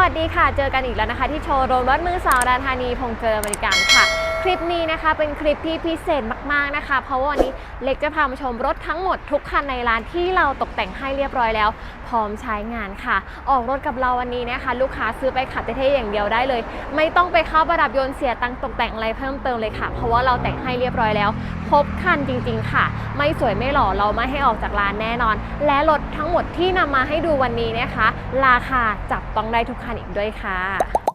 วัสดีค่ะ เจอกันอีกแล้วนะคะ ที่โชว์รมรถมือสองดานธานีพงเจอบริการค่ะ คลิปนี้นะคะเป็นคลิปที่พิเศษมากๆนะคะ เพราะว่าวันนี้เล็กจะพามาชมรถทั้งหมดทุกคันในร้านที่เราตกแต่งให้เรียบร้อยแล้ว พร้อมใช้งานค่ะ ออกรถกับเราวันนี้นะคะ ลูกค้าซื้อไปขับเท่ๆอย่างเดียวได้เลย ไม่ต้องไปเข้าประดับยนต์เสียตังค์ตกแต่งอะไรเพิ่มเติมเลยค่ะ เพราะว่าเราแต่งให้เรียบร้อยแล้วครบคันจริง ๆ ค่ะ ไม่สวยไม่หล่อเราไม่ให้ออกจากร้านแน่นอน และรถทั้งหมดที่นำมาให้ดูวันนี้นะคะ ราคาจับต้องได้ทุกคันอีกด้วยค่ะ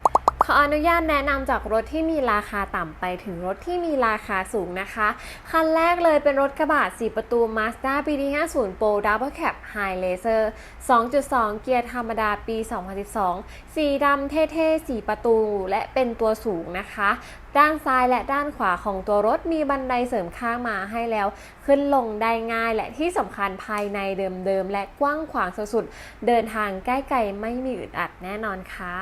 ขออนุญาตแนะนำจากรถที่มีราคาต่ำไปถึงรถที่มีราคาสูงนะคะ คันแรกเลยเป็นรถกระบะ4 ประตู Mazda BD50 Pro Double Cab High Laser 2.2 เกียร์ธรรมดาปี 2012 สีดำเท่ๆ 4 ประตูและเป็นตัวสูงนะคะ ด้านซ้ายและด้านขวาของตัวรถมีบันไดเสริมข้างมาให้แล้ว ขึ้นลงได้ง่ายและที่สำคัญภายในเดิมๆ และกว้างขวางสุดๆ เดินทางใกล้ไกลไม่มีอึดอัดแน่นอนค่ะ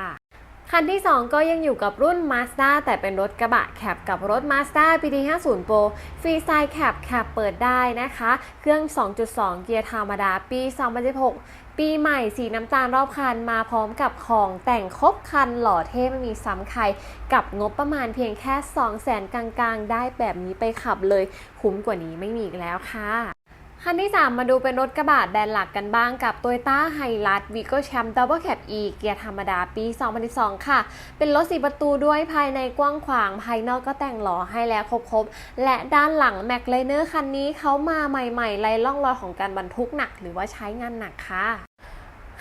คันที่ 2 ก็ยังอยู่กับรุ่น Mazda แต่เป็นรถกระบะแคปกับรถ Mazda BD50 Pro ฟรีไซด์แคปแคปเปิดได้นะคะ เครื่อง 2.2 เกียร์ธรรมดาปี 2016 ปีใหม่สีน้ำตาลรอบคันมาพร้อมกับของแต่งครบคันหล่อเท่ไม่มีซ้ำใคร กับงบประมาณเพียงแค่ 2 0 0 0 0 0กลางๆ ได้แบบนี้ไปขับเลย คุ้มกว่านี้ไม่มีอีกแล้วค่ะ คันที่ 3 มาดูเป็นรถกระบะแบรนด์หลักกันบ้างกับ Toyota Hilux Vigo Champ Double Cab E เกียร์ธรรมดาปี 2012 ค่ะ เป็นรถสีประตูด้วยภายในกว้างขวาง ภายนอกก็แต่งหล่อให้แล้วครบๆ และด้านหลัง m c l a n e r คันนี้เขามาใหม่ๆไรล่องรอยของการบรรทุกหนักหรือว่าใช้งานหนักค่ะ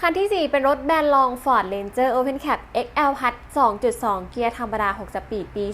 คันที่ 4 เป็นรถแบรนด์ลอง Ford Ranger Open Cab XL Plus 2.2 เกียร์ธรรมดา 6 สปีด ปี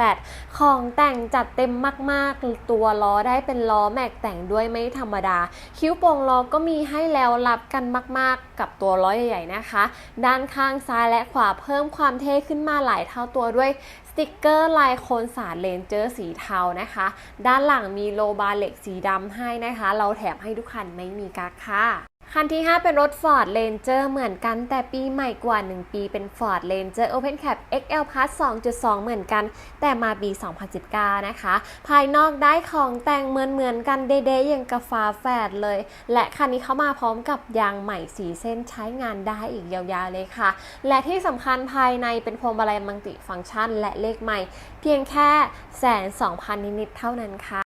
2018 ของแต่งจัดเต็มมาก ๆ ตัวล้อได้เป็นล้อแม็กแต่งด้วยไม่ธรรมดา คิ้วโป่งล้อก็มีให้แล้วรับกันมาก ๆ กับตัวล้อใหญ่ ๆ นะคะ ด้านข้างซ้ายและขวาเพิ่มความเท่ขึ้นมาหลายเท่าตัวด้วยสติกเกอร์ลายโคนสารเลนเจอร์สีเทานะคะ ด้านหลังมีโลบาเหล็กสีดำให้นะคะ เราแถมให้ทุกคันไม่มีกั๊กค่ะ คันที่ 5 เป็นรถ Ford Ranger เหมือนกัน แต่ปีใหม่กว่า 1 ปีเป็น Ford Ranger Open Cab XL Plus 2.2 เหมือนกัน แต่มาปี 2019 นะคะ ภายนอกได้ของแต่งเหมือนเหมือนกันเด้ๆอย่างกาฟาแฝดเลย และคันนี้เขามาพร้อมกับยางใหม่สีเส้นใช้งานได้อีกยาวๆเลยค่ะ และที่สำคัญภายในเป็นพวงมาลัยมัลติฟังก์ชัน และเลขใหม่ เพียงแค่แสนสองพันนิดๆเท่านั้นค่ะ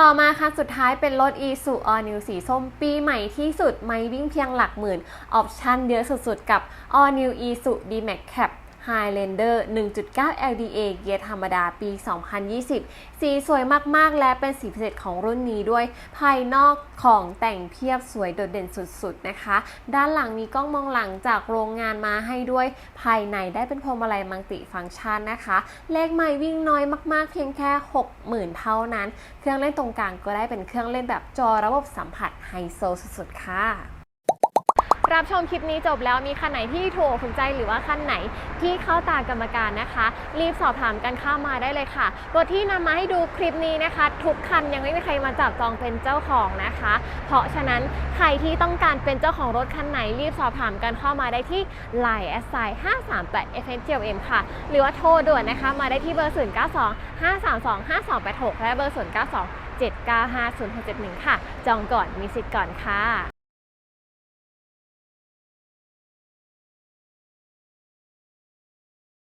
ต่อมาคันสุดท้ายเป็นรถ e s u All New สีส้มปีใหม่ที่สุด ไม่วิ่งเพียงหลักหมื่น ออปชั่นเยอะสุดๆ กับ All New e s u D-Max Cab Highlander 1.9 LDA เกียร์ธรรมดาปี 2020 สีสวยมาก ๆ และเป็นสีพิเศษของรุ่นนี้ด้วย ภายนอกของแต่งเพียบสวยโดดเด่นสุด ๆ นะคะ ด้านหลังมีกล้องมองหลังจากโรงงานมาให้ด้วย ภายในได้เป็นพวงมาลัยมัลติฟังก์ชันนะคะ เลขไม่วิ่งน้อยมาก ๆ เพียงแค่ 60,000 เท่านั้น เครื่องเล่นตรงกลางก็ได้เป็นเครื่องเล่นแบบจอระบบสัมผัสไฮโซสุด ๆ ค่ะ รับชมคลิปนี้จบแล้วมีคันไหนที่ถูกถูกใจหรือว่าคันไหนที่เข้าตากรรมการนะคะ รีบสอบถามกันเข้ามาได้เลยค่ะรถที่นำมาให้ดูคลิปนี้นะคะ ทุกคันยังไม่มีใครมาจับจองเป็นเจ้าของนะคะ เพราะฉะนั้นใครที่ต้องการเป็นเจ้าของรถคันไหน รีบสอบถามกันเข้ามาได้ที่ Line แอสไซ538 f h g l m ค่ะ หรือว่าโทรด่วนนะคะ มาได้ที่เบอร์ 092 532 5286 และเบอร์ 092 795 0671 ค่ะ จองก่อนมีสิทธิ์ก่อนค่ะ